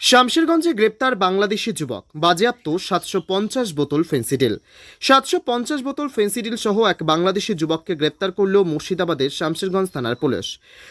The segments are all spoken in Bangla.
শামশেরগঞ্জে গ্রেপ্তার বাংলাদেশি যুবক। বাজেয়াপ্ত সাতশো পঞ্চাশ বোতল ফেন্সিডিল। সাতশো পঞ্চাশ বোতল ফেন্সিডিল সহ এক বাংলাদেশি যুবককে গ্রেপ্তার করল মুর্শিদাবাদের শামশেরগঞ্জ থানার পুলিশ।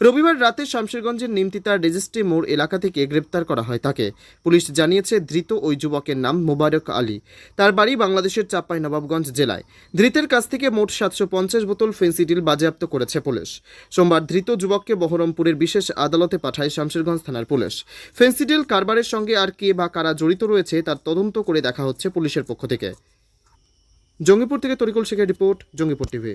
রবিবার রাতে শামশেরগঞ্জের নিমতিতার রেজিস্ট্রি মোড় এলাকা থেকে গ্রেপ্তার করা হয় তাকে। পুলিশ জানিয়েছে, ধৃত ওই যুবকের নাম মোবারক আলী। তার বাড়ি বাংলাদেশের চাপ্পাই নবাবগঞ্জ জেলায়। ধৃতের কাছ থেকে মোট সাতশো পঞ্চাশ বোতল ফেন্সিডিল বাজেয়াপ্ত করেছে পুলিশ। সোমবার ধৃত যুবককে বহরমপুরের বিশেষ আদালতে পাঠায় শামশেরগঞ্জ থানার পুলিশ। ফেন্সিডিল কারবারের সঙ্গে আর কে বা কারা জড়িত রয়েছে তার তদন্ত করে দেখা হচ্ছে পুলিশের পক্ষ থেকে। জঙ্গিপুর থেকে তরিকুল শেখের রিপোর্ট, জঙ্গিপুর টিভি।